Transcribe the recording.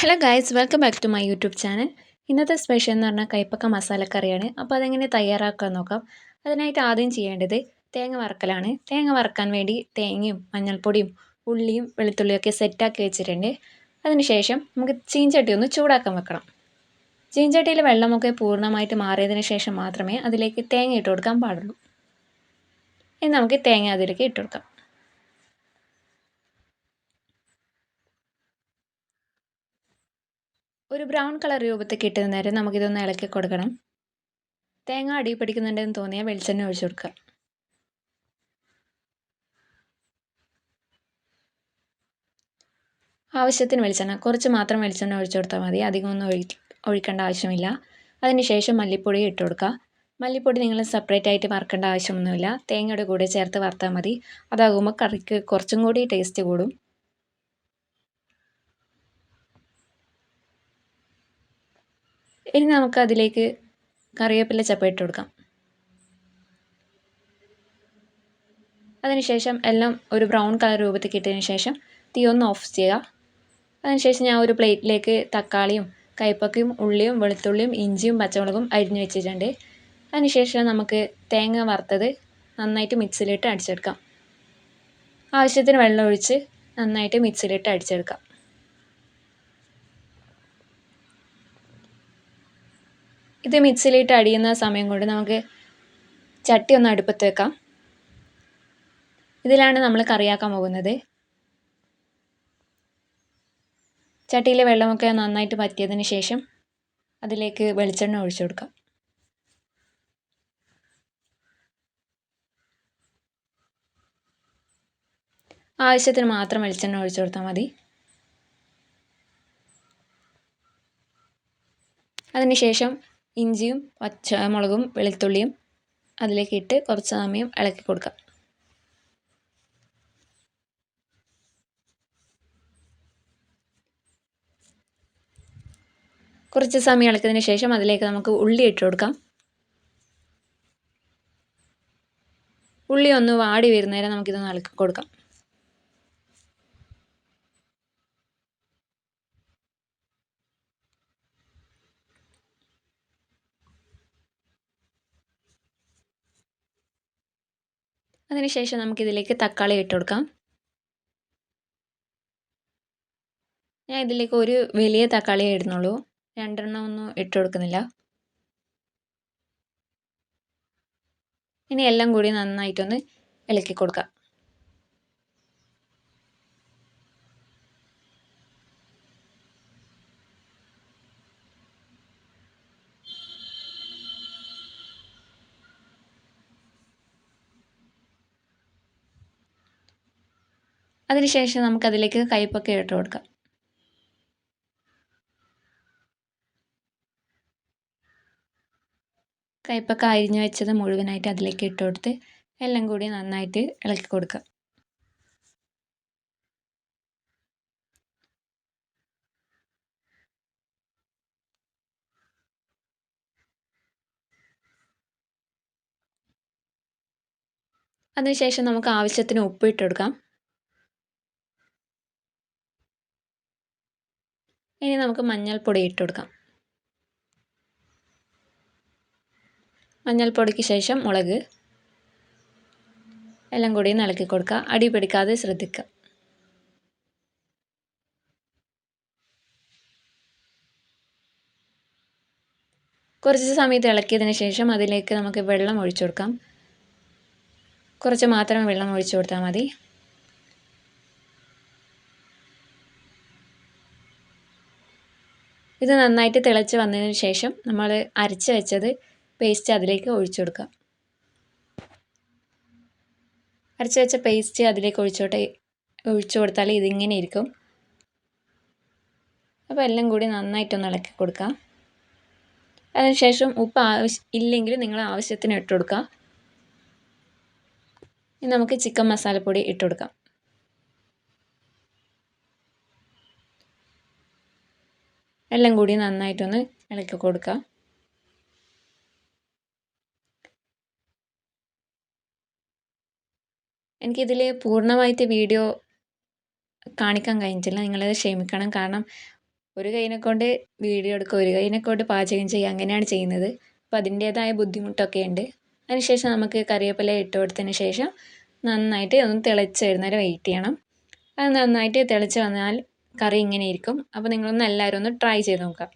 Hello guys welcome back to my YouTube channel ഇന്നത്തെ special എന്ന് പറഞ്ഞാൽ കൈപ്പക്ക മസാലക്കറിയാണ്. അപ്പോൾ അതെങ്ങനെ തയ്യാറാക്കാൻ നോക്കാം. അതിനായിട്ട് ആദ്യം ചെയ്യേണ്ടത് തേങ്ങ വറക്കലാണ്. തേങ്ങ വറക്കാൻ വേണ്ടി തേങ്ങയും മഞ്ഞൾപ്പൊടിയും ഉള്ളിയും വെളുത്തുള്ളിയൊക്കെ സെറ്റാക്കി വെച്ചിട്ടുണ്ട്. അതിനുശേഷം നമുക്ക് ചീഞ്ചട്ടി ഒന്ന് ചൂടാക്കാൻ വെക്കണം. ചീഞ്ചട്ടിയിൽ വെള്ളമൊക്കെ പൂർണമായിട്ട് മാറിയതിന് ശേഷം മാത്രമേ അതിലേക്ക് തേങ്ങ ഇട്ട് കൊടുക്കാൻ പാടുള്ളൂ. ഇനി നമുക്ക് തേങ്ങ അതിലേക്ക് ഇട്ട് കൊടുക്കാം. ഒരു ബ്രൗൺ കളർ രൂപത്തിൽ കിട്ടുന്ന നേരം നമുക്കിതൊന്ന് ഇളക്കി കൊടുക്കണം. തേങ്ങ അടി പിടിക്കുന്നുണ്ടെന്ന് തോന്നിയാൽ വെളിച്ചെണ്ണ ഒഴിച്ചു കൊടുക്കുക. ആവശ്യത്തിന് വെളിച്ചെണ്ണ കുറച്ച് മാത്രം വെളിച്ചെണ്ണ ഒഴിച്ചു കൊടുത്താൽ മതി. അധികമൊന്നും ഒഴി ഒഴിക്കേണ്ട ആവശ്യമില്ല. അതിനുശേഷം മല്ലിപ്പൊടി ഇട്ട് കൊടുക്കുക. മല്ലിപ്പൊടി നിങ്ങൾ സെപ്പറേറ്റ് ആയിട്ട് വറക്കേണ്ട ആവശ്യമൊന്നുമില്ല. തേങ്ങയുടെ കൂടെ ചേർത്ത് വറുത്താൽ മതി. അതാകുമ്പോൾ കറിക്ക് കുറച്ചും കൂടി ടേസ്റ്റ് കൂടും. ഇനി നമുക്ക് അതിലേക്ക് കറിവേപ്പില ചപ്പയിട്ട് കൊടുക്കാം. അതിനുശേഷം എല്ലാം ഒരു ബ്രൗൺ കളർ രൂപത്തിൽ കിട്ടിയതിന് ശേഷം തീ ഒന്ന് ഓഫ് ചെയ്യുക. അതിനുശേഷം ഞാൻ ഒരു പ്ലേറ്റിലേക്ക് തക്കാളിയും കൈപ്പക്കയും ഉള്ളിയും വെളുത്തുള്ളിയും ഇഞ്ചിയും പച്ചമുളകും അരിഞ്ഞു വെച്ചിട്ടുണ്ട്. അതിനുശേഷം നമുക്ക് തേങ്ങ വറുത്തത് നന്നായിട്ട് മിക്സിയിലിട്ട് അടിച്ചെടുക്കാം. ആവശ്യത്തിന് വെള്ളം ഒഴിച്ച് നന്നായിട്ട് മിക്സിയിലിട്ട് അടിച്ചെടുക്കാം. ഇത് മിക്സിയിലിട്ട് അടിയുന്ന സമയം കൊണ്ട് നമുക്ക് ചട്ടി ഒന്ന് അടുപ്പത്ത് വെക്കാം. ഇതിലാണ് നമ്മൾ കറിയാക്കാൻ പോകുന്നത്. ചട്ടിയിലെ വെള്ളമൊക്കെ നന്നായിട്ട് പറ്റിയതിന് ശേഷം അതിലേക്ക് വെളിച്ചെണ്ണ ഒഴിച്ചു കൊടുക്കാം. ആവശ്യത്തിന് മാത്രം വെളിച്ചെണ്ണ ഒഴിച്ചു കൊടുത്താൽ മതി. അതിനുശേഷം ഇഞ്ചിയും പച്ചമുളകും വെളുത്തുള്ളിയും അതിലേക്ക് ഇട്ട് കുറച്ച് സമയം ഇളക്കി കൊടുക്കാം. കുറച്ച് സമയം ഇളക്കിയതിന് ശേഷം അതിലേക്ക് നമുക്ക് ഉള്ളി ഇട്ട് കൊടുക്കാം. ഉള്ളി ഒന്ന് വാടി വരുന്നേരം നമുക്കിതൊന്ന് ഇളക്കി കൊടുക്കാം. അതിനുശേഷം നമുക്കിതിലേക്ക് തക്കാളി ഇട്ട് കൊടുക്കാം. ഞാൻ ഇതിലേക്ക് ഒരു വലിയ തക്കാളി ഇടുന്നുള്ളൂ. രണ്ടെണ്ണം ഒന്നും ഇട്ട് കൊടുക്കുന്നില്ല. ഇനി എല്ലാം കൂടി നന്നായിട്ടൊന്ന് ഇളക്കി കൊടുക്കാം. അതിനുശേഷം നമുക്കതിലേക്ക് കയ്പൊക്കെ ഇട്ട് കൊടുക്കാം. കയ്പ്പൊക്കെ അരിഞ്ഞു വെച്ചത് മുഴുവനായിട്ട് അതിലേക്ക് ഇട്ട് കൊടുത്ത് എല്ലാം കൂടി നന്നായിട്ട് ഇളക്കി കൊടുക്കുക അതിനുശേഷം നമുക്ക് ആവശ്യത്തിന് ഉപ്പ് ഇട്ട് കൊടുക്കാം. ഇനി നമുക്ക് മഞ്ഞൾപ്പൊടി ഇട്ട് കൊടുക്കാം. മഞ്ഞൾപ്പൊടിക്ക് ശേഷം മുളക് എല്ലാം കൂടി ഇളക്കി കൊടുക്കുക. അടി പിടിക്കാതെ ശ്രദ്ധിക്കുക. കുറച്ച് സമയത്ത് ഇളക്കിയതിന് ശേഷം അതിലേക്ക് നമുക്ക് വെള്ളം ഒഴിച്ചു കൊടുക്കാം. കുറച്ച് മാത്രം വെള്ളം ഒഴിച്ചു കൊടുത്താൽ മതി. ഇത് നന്നായിട്ട് തിളച്ച് വന്നതിന് ശേഷം നമ്മൾ അരച്ച് വെച്ചത് പേസ്റ്റ് അതിലേക്ക് ഒഴിച്ചു കൊടുക്കാം അരച്ച് വെച്ച പേസ്റ്റ് അതിലേക്ക് ഒഴിച്ചോട്ടെ ഒഴിച്ചു കൊടുത്താൽ ഇതിങ്ങനെ ഇരിക്കും. അപ്പോൾ എല്ലാം കൂടി നന്നായിട്ടൊന്ന് ഇളക്കി കൊടുക്കാം അതിനുശേഷം ഉപ്പ് ആവശ്യം ഇല്ലെങ്കിൽ നിങ്ങൾ ആവശ്യത്തിന് ഇട്ട് കൊടുക്കുക. നമുക്ക് ചിക്കൻ മസാലപ്പൊടി ഇട്ട് കൊടുക്കാം. എല്ലാം കൂടി നന്നായിട്ടൊന്ന് ഇളക്കി കൊടുക്കുക എനിക്കിതിൽ പൂർണമായിട്ട് വീഡിയോ കാണിക്കാൻ കഴിഞ്ഞിട്ടില്ല. നിങ്ങളത് ക്ഷമിക്കണം. കാരണം ഒരു കൈനെ കൊണ്ട് വീഡിയോ എടുക്കുക ഒരു കൈനെ കൊണ്ട് പാചകം ചെയ്യുക അങ്ങനെയാണ് ചെയ്യുന്നത്. അപ്പോൾ അതിന്റേതായ ബുദ്ധിമുട്ടൊക്കെ ഉണ്ട് അതിനുശേഷം നമുക്ക് കറിവേപ്പില ഇട്ട് കൊടുത്തതിന് ശേഷം നന്നായിട്ട് ഒന്ന് തിളച്ച് വരുന്നവരെ വെയിറ്റ് ചെയ്യണം. അത് നന്നായിട്ട് തിളച്ച് വന്നാൽ കറി ഇങ്ങനെ ഇരിക്കും. അപ്പോൾ നിങ്ങളൊന്ന് എല്ലാവരും ഒന്ന് ട്രൈ ചെയ്ത് നോക്കുക.